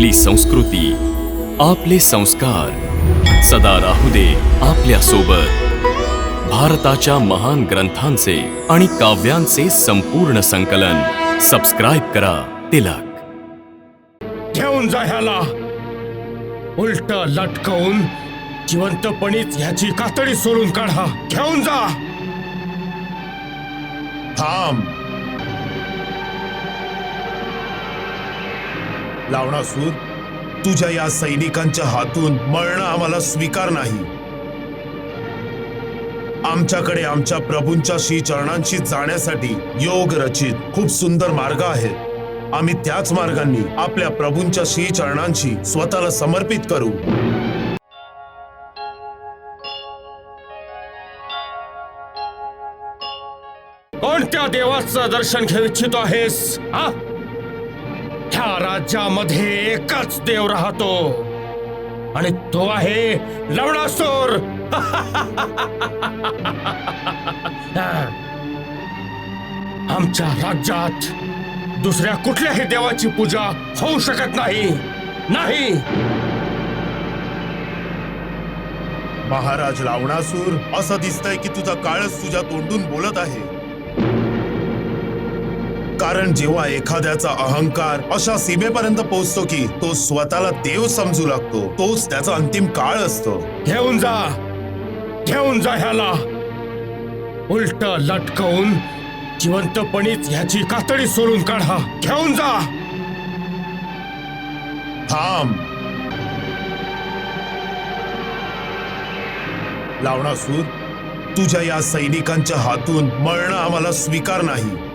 आपली संस्कृती आपले संस्कार. सदा राहू दे आपल्यासोबत भारताच्या महान ग्रंथांचे आणि काव्यांचे संपूर्ण संकलन. सबस्क्राईब करा तिलक. घेऊन जा ह्याला. उलट लटकवून जिवंतपणीच ह्याची कातडी सोडून काढा. घेऊन जा. थांब. लावणासूर तुझ्या या सैनिकांच्या हातून मळणं आम्हाला स्वीकार नाही. आमच्याकडे आमच्या प्रभूंच्या श्री चरणांशी जाण्यासाठी योग रचित खूप सुंदर मार्ग आहेत आम्ही त्याच मार्गांनी आपल्या प्रभूंच्या श्री चरणांशी स्वतःला समर्पित करू. कोणत्या देवाचं दर्शन घेऊ इच्छितो आहेस हा? ह्या राज्यामध्ये एकच देव राहतो. आणि तो आहे लवणासूर. आमच्या राज्यात दुसऱ्या कुठल्याही देवाची पूजा होऊ शकत नाही. नाही. महाराज लावणासूर असं दिसतंय की तुझा काळच तुझ्या तोंडून बोलत आहे. कारण जेव्हा एखाद्याचा अहंकार अशा सीमेपर्यंत पोहोचतो की तो स्वतःला देव समजू लागतो तोच त्याचा अंतिम काळ असतो. घेऊन जा. घेऊन जा ह्याला. उलट लटकवून जिवंतपणीच ह्याची कातडी सोलून काढा. घेऊन जा. थांब. लावणासूर तुझ्या या सैनिकांच्या हातून मरण आम्हाला स्वीकार नाही.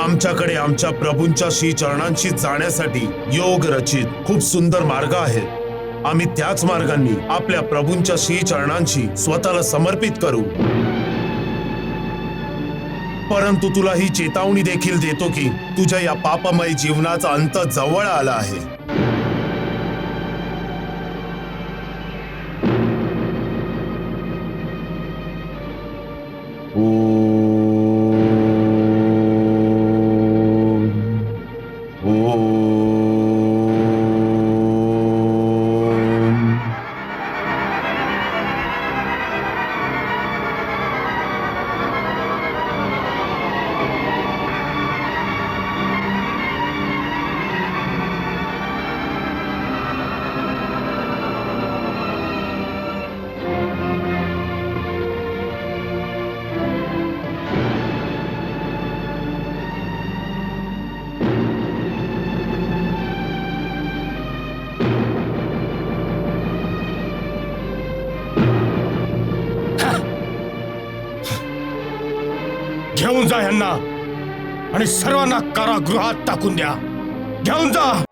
आमच्याकडे आमच्या प्रभूंच्या श्री चरणांशी जाण्यासाठी योग रचित खूप सुंदर मार्ग आहेत आम्ही त्याच मार्गांनी आपल्या प्रभूंच्या श्री चरणांशी स्वतःला समर्पित करू. परंतु तुला ही चेतावणी देखील देतो की तुझ्या या पापमय जीवनाचा अंत जवळ आला आहे. घेऊन जा ह्यांना आणि सर्वांना कारागृहात टाकून द्या. घेऊन जा.